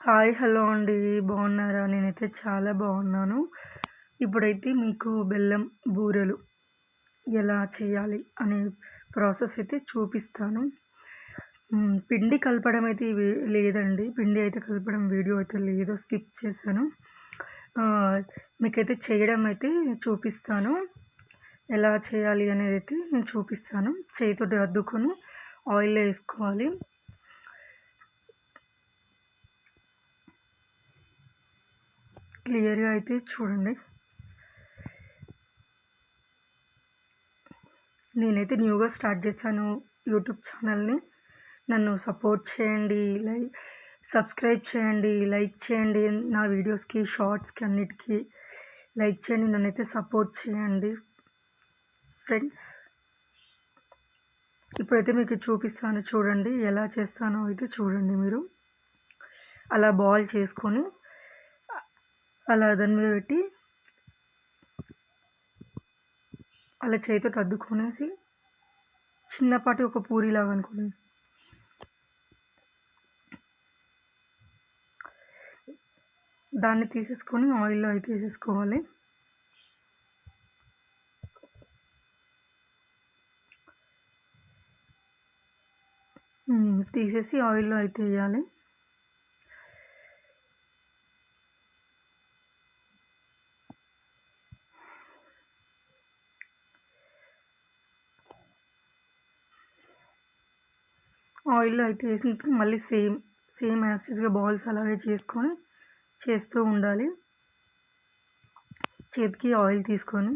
Hi hello అండి. బాగున్నారా? నేనైతే చాలా బాగున్నాను. ఇప్పుడైతే మీకు బెల్లం బూరెలు ఎలా చేయాలి అనే ప్రాసెస్ అయితే చూపిస్తాను. పిండి కలపడం అయితే లేదండి. పిండి అయితే కలపడం వీడియో అయితే లేదో. స్కిప్ చేశాను. మీకైతే చేయడం అయితే చూపిస్తాను. ఎలా చేయాలి అనేది అయితే నేను చూపిస్తాను. చేతితో అద్దుకొని ఆయిల్లో వేసుకోవాలి. క్లియర్గా అయితే చూడండి. నేనైతే న్యూగా స్టార్ట్ చేశాను యూట్యూబ్ ఛానల్ని. నన్ను సపోర్ట్ చేయండి లైక్ సబ్స్క్రైబ్ చేయండి లైక్ చేయండి నా వీడియోస్కి షార్ట్స్కి అన్నిటికీ. లైక్ చేయండి నన్నైతే సపోర్ట్ చేయండి. ఫ్రెండ్స్ ఇప్పుడైతే మీకు చూపిస్తాను చూడండి ఎలా చేస్తానో అయితే చూడండి మీరు. అలా బాల్ చేసుకొని అలా దాని మీద పెట్టి అలా చేతితో అద్దుకొనేసి చిన్నపాటి ఒక పూరిలాగా అనుకోండి. దాన్ని తీసేసుకొని ఆయిల్లో అయితే వేసేసుకోవాలి. తీసేసి ఆయిల్లో అయితే వేయాలి. ఆయిల్లో అయితే వేసిన మళ్ళీ సేమ్ సేమ్ యాస్టిస్గా బాల్స్ అలాగే చేసుకొని చేస్తూ ఉండాలి. చేతికి ఆయిల్ తీసుకొని.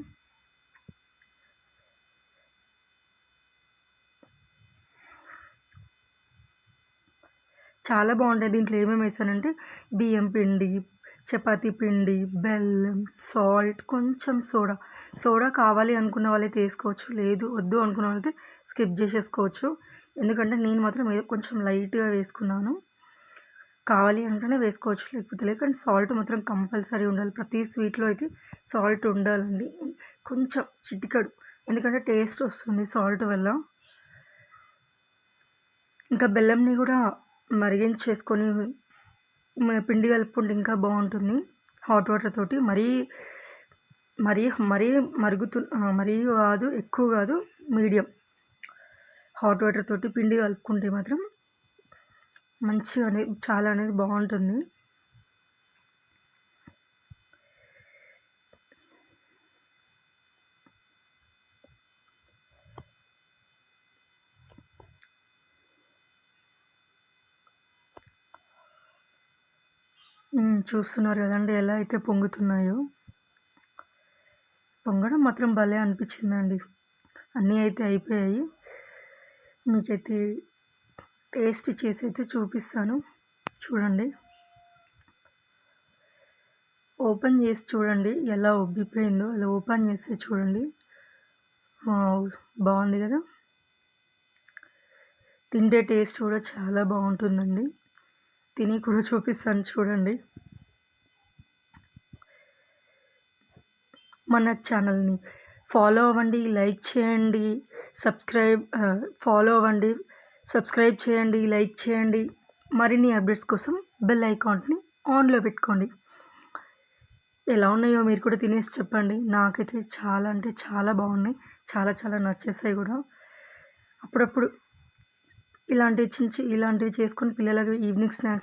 చాలా బాగుంటాయి దీంట్లో ఏమేమి వేసానంటే బియ్యం పిండి చపాతీ పిండి బెల్లం సాల్ట్ కొంచెం సోడా. సోడా కావాలి అనుకున్న వాళ్ళైతే వేసుకోవచ్చు. లేదు వద్దు అనుకున్న వాళ్ళైతే స్కిప్ చేసేసుకోవచ్చు. ఎందుకంటే నేను మాత్రం కొంచెం లైట్గా వేసుకున్నాను. కావాలి అంటేనే వేసుకోవచ్చు. లేకపోతే లేదు కానీ సాల్ట్ మాత్రం కంపల్సరీ ఉండాలి. ప్రతి స్వీట్లో అయితే సాల్ట్ ఉండాలండి. కొంచెం చిటికడు. ఎందుకంటే టేస్ట్ వస్తుంది సాల్ట్ వల్ల. ఇంకా బెల్లంని కూడా మరిగించేసుకొని పిండి కలుపుకుంటే ఇంకా బాగుంటుంది. హాట్ వాటర్ తోటి మరీ మరీ మరీ మరుగుతు మరీ కాదు ఎక్కువ కాదు మీడియం హాట్ వాటర్ తోటి పిండి కలుపుకుంటే మాత్రం మంచిగా అనేది చాలా అనేది బాగుంటుంది. చూస్తున్నారు కదండి ఎలా అయితే పొంగుతున్నాయో. పొంగడం మాత్రం భలే అనిపించిందండి. అన్నీ అయితే అయిపోయాయి. మీకైతే టేస్ట్ చేసి అయితే చూపిస్తాను. చూడండి. ఓపెన్ చేసి చూడండి ఎలా ఉబ్బిపోయిందో అలా ఓపెన్ చేసి చూడండి. బాగుంది కదా. తింటే టేస్ట్ కూడా చాలా బాగుంటుందండి. తిని కూడా చూపిస్తాను చూడండి. మన ఛానల్ని ఫాలో అవ్వండి లైక్ చేయండి సబ్స్క్రైబ్ ఫాలో అవ్వండి సబ్స్క్రైబ్ చేయండి లైక్ చేయండి. మరిన్ని అప్డేట్స్ కోసం బెల్ ఐకాన్ని ఆన్లో పెట్టుకోండి. ఎలా ఉన్నాయో మీరు కూడా తినేసి చెప్పండి. నాకైతే చాలా అంటే చాలా బాగున్నాయి. చాలా చాలా నచ్చేసాయి కూడా. అప్పుడప్పుడు ఇలాంటివి చిన్న ఇలాంటివి చేసుకొని పిల్లలకి ఈవినింగ్ స్నాక్స్